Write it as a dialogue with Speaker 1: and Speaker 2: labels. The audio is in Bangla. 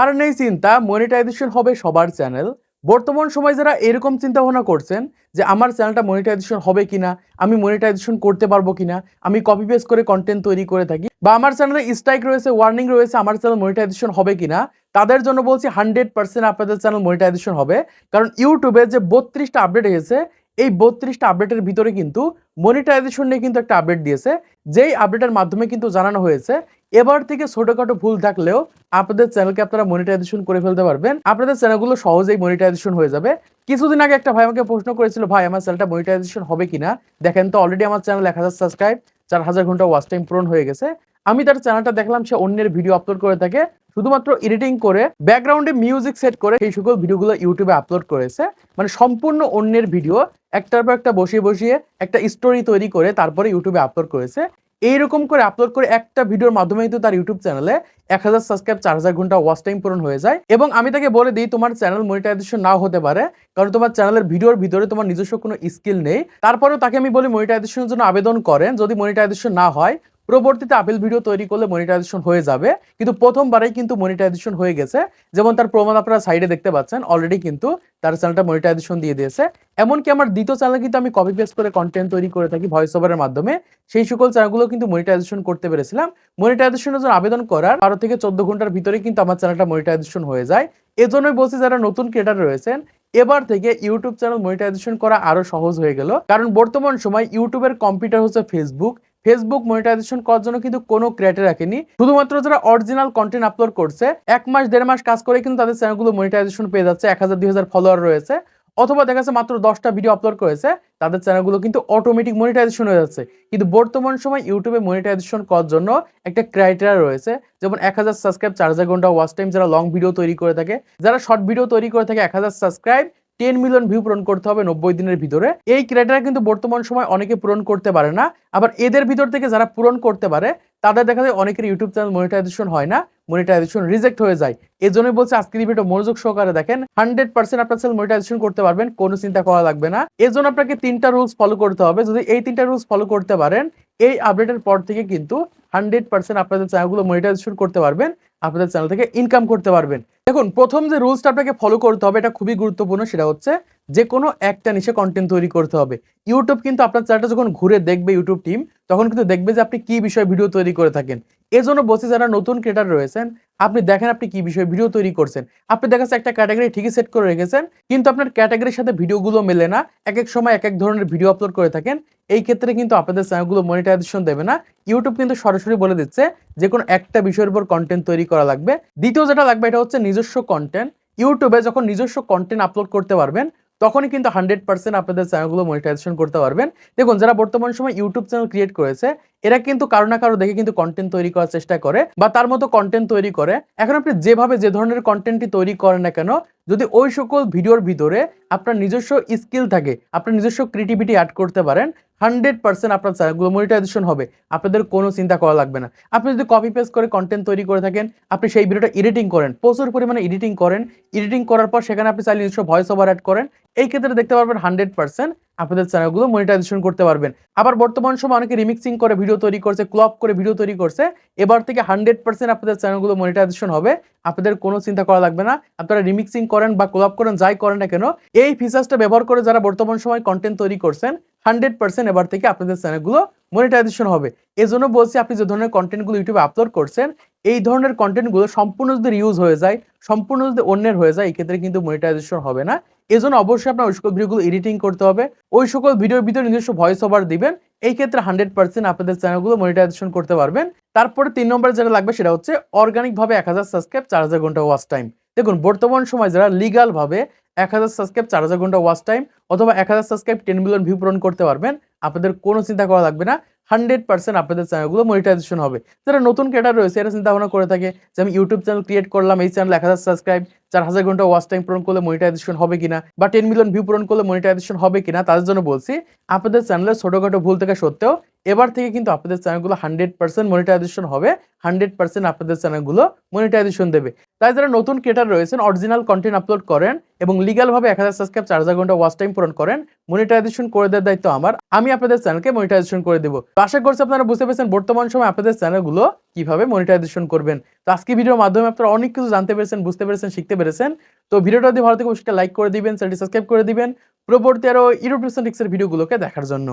Speaker 1: আর নেই চিন্তা মনিটাইজেশন হবে সবার চ্যানেল বর্তমান সময় যারা এরকম চিন্তা ভাবনা করছেন যে আমার চ্যানেলটা মনিটাইজেশন হবে কিনা, আমি মনিটাইজেশন করতে পারব কিনা, আমি কপি পেস্ট করে কন্টেন্ট তৈরি করে থাকি, বা আমার চ্যানেলে স্ট্রাইক রয়েছে ওয়ার্নিং রয়েছে, আমার চ্যানেল মনিটাইজেশন হবে কিনা, তাদের জন্য বলছি হান্ড্রেড পার্সেন্ট আপনাদের চ্যানেল মনিটাইজেশন হবে। কারণ ইউটিউবে যে বত্রিশটা আপডেট এসেছে, এই বত্রিশটা আপডেটের ভিতরে কিন্তু মনিটাইজেশন নিয়ে কিন্তু একটা আপডেট দিয়েছে। যেই আপডেটের মাধ্যমে কিন্তু জানানো হয়েছে, এবার থেকে ছোটখাটো ভুল থাকলেও আপনাদের চ্যানেলকে আপনারা মনিটাইজেশন করে ফেলতে পারবেন। আপনাদের চ্যানেলগুলো সহজেই মনিটাইজেশন হয়ে যাবে। কিছুদিন আগে একটা ভাই আমাকে প্রশ্ন করেছিল, ভাই, আমার চ্যানেলটা মনিটাইজেশন হবে কিনা? দেখেন তো অলরেডি আমার চ্যানেল এক হাজার সাবস্ক্রাইব চার হাজার ঘণ্টা ওয়াচ টাইম পূরণ হয়ে গেছে। আমি তার চ্যানেলটা দেখলাম, সে অন্যের ভিডিও আপলোড করে থাকে। শুধুমাত্র এডিটিং করে ব্যাকগ্রাউন্ডে মিউজিক সেট করে সেই সকল ভিডিওগুলো ইউটিউবে আপলোড করেছে। মানে সম্পূর্ণ অন্যের ভিডিও একটার পর একটা বসিয়ে বসিয়ে একটা স্টোরি তৈরি করে তারপরে ইউটিউবে আপলোড করেছে। এইরকম করে আপলোড করে একটা ভিডিওর মাধ্যমে কিন্তু তার ইউটিউব চ্যানেলে এক হাজার সাবস্ক্রাইব চার হাজার ঘণ্টা ওয়াচ টাইম পূরণ হয়ে যায়। এবং আমি তাকে বলে দিই, তোমার চ্যানেল মনিটাইজেশন নাও হতে পারে, কারণ তোমার চ্যানেলের ভিডিওর ভিতরে তোমার নিজস্ব কোনো স্কিল নেই। তারপরেও তাকে আমি বলি মনিটাইজেশনের জন্য আবেদন করেন। যদি মনিটাইজেশন না হয় পরবর্তীতে আপেল ভিডিও তৈরি করলে মনিটাইজেশন হয়ে যাবে। কিন্তু প্রথমবারেই কিন্তু মনিটাইজেশন হয়ে গেছে। যেমন তার প্রমাণ আপনারা সাইডে দেখতে পাচ্ছেন অলরেডি কিন্তু তার চ্যানেলটা মনিটাইজেশন দিয়ে দিয়েছে। এমনকি আমার দ্বিতীয় চ্যানেলে কিন্তু আমি কপি পেস্ট করে কন্টেন্ট তৈরি করে থাকি ভয়েস ওভারের মাধ্যমে। সেই সকল চ্যানেলগুলো কিন্তু মনিটাইজেশন করতে পেরেছিলাম। মনিটাইজেশনের জন্য আবেদন করার বারো থেকে চোদ্দ ঘণ্টার ভিতরে কিন্তু আমার চ্যানেলটা মনিটাইজেশন হয়ে যায়। এজন্যই বলছি যারা নতুন ক্রিয়েটার রয়েছেন, এবার থেকে ইউটিউব চ্যানেল মনিটাইজেশন করা আরও সহজ হয়ে গেল। কারণ বর্তমান সময় ইউটিউবের কম্পিউটার হচ্ছে ফেসবুক ফেসবুক মনিটাইজেশন করার জন্য কিন্তু কোনো ক্রিয়েটার রাখেনি। শুধুমাত্র যারা অরিজিনাল কন্টেন্ট আপলোড করছে, এক মাস, দেড় মাস কাজ করে কিন্তু তাদের চ্যানেলগুলো মনিটাইজেশন পেয়ে যাচ্ছে, এক হাজার, দুই হাজার ফলোয়ার রয়েছে। অথবা দেখা যাচ্ছে মাত্র দশটা ভিডিও আপলোড করেছে, তাদের চ্যানেলগুলো কিন্তু অটোমেটিক মনিটাইজেশন হয়ে যাচ্ছে। কিন্তু বর্তমান সময় ইউটিউবে মনিটাইজেশন করার জন্য একটা ক্রাইটেরিয়া রয়েছে, যেমন এক হাজার সাবস্ক্রাইব চার হাজার ঘণ্টা ওয়াচ টাইম যারা লং ভিডিও তৈরি করে থাকে, যারা শর্ট ভিডিও তৈরি করে থাকে, এক হাজার সাবস্ক্রাইব টেন মিলিয়ন ভিউ পূরণ করতে হবে নব্বই দিনের ভিতরে। এই ক্রাইটেরিয়া কিন্তু বর্তমান সময় অনেকে পূরণ করতে পারে না। আবার এদের ভিতর থেকে যারা পূরণ করতে পারে, তাদের দেখা যায় অনেকের ইউটিউব চ্যানেল মনিটাইজেশন হয় না মনিটাইজেশন রিজেক্ট হয়ে যায়। এই জন্যই বলছে আজকের ভিডিও মনোযোগ সহকারে দেখেন। হান্ড্রেড পার্সেন্ট আপনার চ্যানেল মনিটাইজেশন করতে পারবেন, কোনো চিন্তা করা লাগবে না। এর জন্য আপনাকে তিনটা রুলস ফলো করতে হবে। যদি এই তিনটা রুলস ফলো করতে পারেন, এই আপডেটের পর থেকে কিন্তু হান্ড্রেড পার্সেন্ট আপনাদের চ্যানেলগুলো মনিটাইজেশন করতে পারবেন, আপনাদের চ্যানেল থেকে ইনকাম করতে পারবেন। দেখুন, প্রথম যে রুলসটা আপনাকে ফলো করতে হবে, এটা খুবই গুরুত্বপূর্ণ, সেটা হচ্ছে যে কোনো একটা নিশে কন্টেন্ট তৈরি করতে হবে। ইউটিউব কিন্তু আপনার চ্যানেলটা যখন ঘুরে দেখবে ইউটিউব টিম তখন কিন্তু দেখবে যে আপনি কি বিষয়ে ভিডিও তৈরি করে থাকেন। এজন্য বসে যারা নতুন ক্রিয়েটার রয়েছেন, আপনি দেখেন আপনি কি বিষয়ে ভিডিও তৈরি করছেন। আপনি দেখা একটা ক্যাটাগরি ঠিকই সেট করে রেখেছেন, কিন্তু আপনার ক্যাটাগরির সাথে ভিডিওগুলো মেলে না। এক এক সময় এক এক ধরনের ভিডিও আপলোড করে থাকেন। এই ক্ষেত্রে কিন্তু আপনাদের চ্যানেলগুলো মনিটাইজেশন দেবে না। ইউটিউব কিন্তু সরাসরি বলে দিচ্ছে যে কোনো একটা বিষয়ের উপর কন্টেন্ট তৈরি করা লাগবে। দ্বিতীয় যেটা লাগবে, এটা হচ্ছে নিজস্ব কন্টেন্ট ইউটিউবে যখন নিজস্ব কন্টেন্ট আপলোড করতে পারবেন তখনই কিন্তু হান্ড্রেড পার্সেন্ট আপনাদের চ্যানেলগুলো মনিটাইজেশন করতে পারবেন। দেখুন, যারা বর্তমান সময় ইউটিউব চ্যানেল ক্রিয়েট করেছে এরা কিন্তু কারও না কারও দেখে কিন্তু কন্টেন্ট তৈরি করার চেষ্টা করে বা তার মতো কন্টেন্ট তৈরি করে। এখন আপনি যেভাবে যে ধরনের কন্টেন্টটি তৈরি করেন না কেন, যদি ওই সকল ভিডিওর ভিতরে আপনার নিজস্ব স্কিল থাকে, আপনার নিজস্ব ক্রিয়েটিভিটি অ্যাড করতে পারেন হান্ড্রেড পার্সেন্ট আপনার চ্যানেলগুলো মনিটাইজেশন হবে। আপনাদের কোনো চিন্তা করা লাগবে না। আপনি যদি কপি পেস্ট করে কন্টেন্ট তৈরি করে থাকেন, আপনি সেই ভিডিওটা এডিটিং করেন, প্রচুর পরিমাণে এডিটিং করেন। এডিটিং করার পর সেখানে আপনি চাইলে নিজস্ব ভয়েস ওভার অ্যাড করেন। এই ক্ষেত্রে দেখতে পারবেন হান্ড্রেড পার্সেন্ট আপনাদের চ্যানেলগুলো মনিটাইজেশন করতে পারবেন। আবার বর্তমান সময় অনেকে রিমিক্সিং করে ভিডিও তৈরি করছে ক্লপ করে ভিডিও তৈরি করছে। এবার থেকে হান্ড্রেড পার্সেন্ট আপনাদের চ্যানেলগুলো মনিটাইজেশন হবে। আপনাদের কোনো চিন্তা করা লাগবে না। আপনারা রিমিক্সিং করেন বা ক্লপ করেন, যাই করেন না কেন, এই ফিচার্সটা ব্যবহার করে যারা বর্তমান সময় কন্টেন্ট তৈরি করছেন হান্ড্রেড পার্সেন্ট এবার থেকে আপনাদের চ্যানেলগুলো মনিটাইজেশন হবে। এই জন্য বলছি, আপনি যে ধরনের কন্টেন্টগুলো ইউটিউবে আপলোড করছেন, এই ধরনের কন্টেন্টগুলো সম্পূর্ণ যদি ইউজ হয়ে যায়, সম্পূর্ণ যদি অন্যের হয়ে যায়, এক্ষেত্রে কিন্তু মনিটাইজেশন হবে না। এই জন্য অবশ্যই আপনার ওই সকল ভিডিওগুলো এডিটিং করতে হবে। ওই সকল ভিডিওর ভিতরে নিজস্ব ভয়েস ওভার দিবেন। এই ক্ষেত্রে হান্ড্রেড পার্সেন্ট আপনাদের চ্যানেলগুলো মনিটাইজেশন করতে পারবেন। তারপরে তিন নম্বরে যেটা লাগবে সেটা হচ্ছে অর্গানিকভাবে এক হাজার সাবস্ক্রাইব চার হাজার ঘণ্টা ওয়াচ টাইম দেখুন, বর্তমান সময় যারা লিগালভাবে এক হাজার সাবস্ক্রাইব চার হাজার ঘণ্টা ওয়াচ টাইম অথবা এক হাজার সাবস্ক্রাইব টেন মিলিয়ন ভিউ পূরণ করতে পারবেন, আপনাদের কোনো চিন্তা করা লাগবে না। হান্ড্রেড পার্সেন্ট আপনাদের চ্যানেলগুলো মনিটাইজেশন হবে। যারা নতুন ক্রিয়েটার রয়েছে, এরা চিন্তা ভাবনা করে থাকে যে আমি ইউটিউব চ্যানেল ক্রিয়েট করলাম, এই চ্যানেল এক হাজার সাবস্ক্রাইব চার হাজার ঘণ্টা ওয়াচ টাইম পূরণ করলে মনিটাইজেশন হবে কিনা বা টেন মিলিয়ন ভিউ পূরণ করলে মনিটাইজেশন হবে কিনা, তাদের জন্য বলছি, আপনাদের চ্যানেলের ছোটোখাটো ভুল থেকে সত্ত্বেও এবার থেকে কিন্তু আপনাদের চ্যানেলগুলো হান্ড্রেড পার্সেন্ট মনিটাইজেশন হবে, হান্ড্রেড পার্সেন্ট আপনাদের চ্যানেলগুলো মনিটাইজেশন দেবে। তাই যারা নতুন ক্রিয়েটার রয়েছেন অরিজিনাল কন্টেন্ট আপলোড করেন এবং লিগালভাবে এক হাজার সাবস্ক্রাইব চার হাজার ঘণ্টা ওয়াচ টাইম পূরণ করেন মনিটাইজেশন করে দেওয়ার দায়িত্ব আমার, আমি আপনাদের চ্যানেলকে মনিটাইজেশন করে দেবো। আশা করছি আপনারা বুঝতে পেরেছেন বর্তমান সময় আপনাদের চ্যানেলগুলো কীভাবে মনিটাইজেশন করবেন। তো আজকে ভিডিওর মাধ্যমে আপনারা অনেক কিছু জানতে পেরেছেন, বুঝতে পেরেছেন, শিখতে পেরেছেন। তো ভিডিওটা যদি ভালো থেকে, অবশ্যই লাইক করে দিবেন, চ্যানেলটি সাবস্ক্রাইব করে দিবেন। পরবর্তী আরও টিক্সের ভিডিওগুলোকে দেখার জন্য।